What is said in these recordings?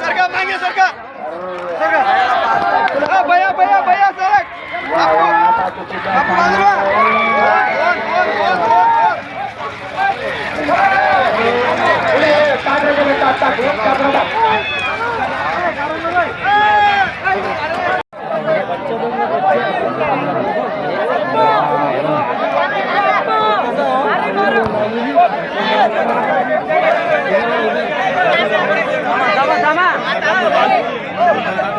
सरकार मागे सरकार सरका भैया भैया भैया सरक trabalho.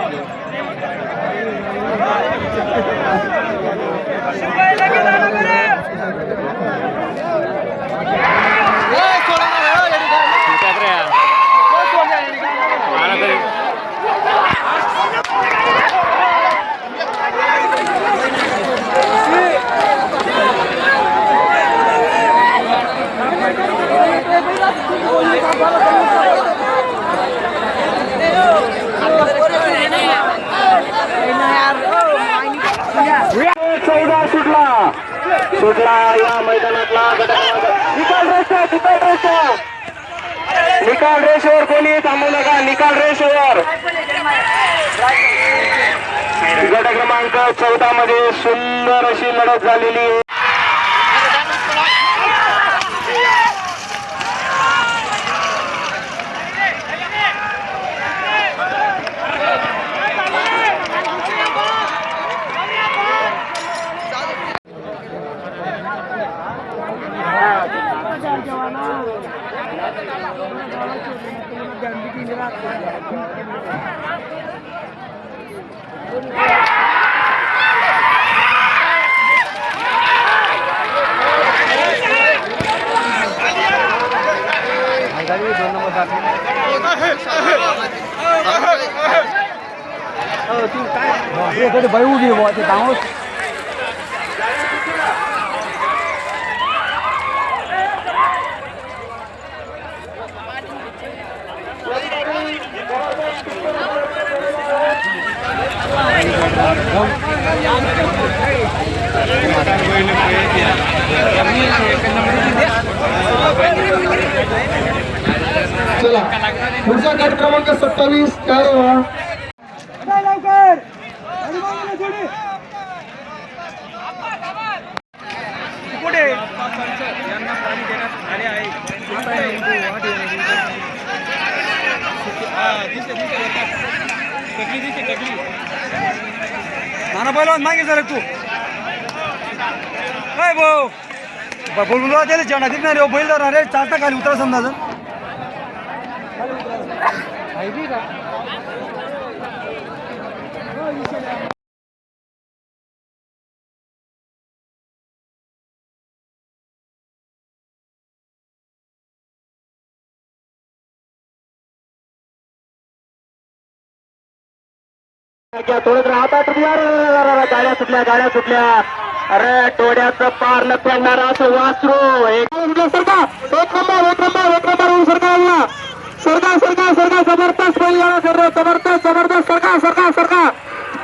सुटला या मैदानातला निकाल रेषा निकाल रेषा. निकाल रेषेवर कोणी थांबू नका. निकाल रेषेवर. गट क्रमांक चौदा मध्ये सुंदर अशी लढत झालेली બહાર જવાના ગંદકી રાખવા গাড়ি ধন্যবাদ আপনি তুমি কাই ভাই উঠে বাউস पुढचा गट क्रमांक सत्तावीस काय व्हा कुठे नाना पहिलवान मागे सर तू. काय भाऊ बोलू त्याला जेवणा दिली नाही रे बैल धरणार रे चालता खाली उतरा समजा. थोडं राहता गाड्या सुटल्या गाड्या सुटल्या अरे डोळ्याचं पार न वासरू एक एक नंबर एक नंबर एक नंबर होऊन सरका आला सरका सरका सरका जबरदस्त बैलगाडा सर जबरदस्त जबरदस्त सरका सरका सरका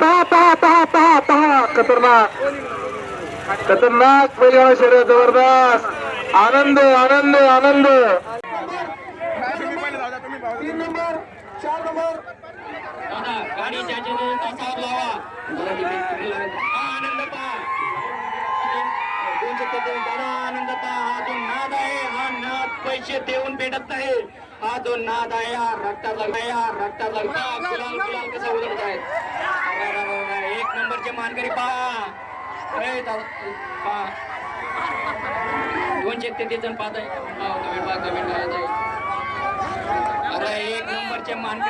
पहा पहा पहा पहा पहा खतरनाक. खतरनाक बैलगाडा शर्यत जबरदस्त. आनंद आनंद आनंद. तीन नंबर चार नंबर. गाडी ज्याच्या तासावर लावा हा आनंद पहा दोन शब्द देऊन दादा आनंद पहा. हा जो नाद आहे हा नाद पैसे देऊन भेटत नाही. हा जो नाद आहे हा रक्तात लागला हा लागला गुलाल गुलाल कसा आहे अरे, अरे, एक नंबरचे मानकरी पहा. पहा. दोनशे तेहतीस जण आहे पाहत आहे अरे एक नंबरचे मानकरी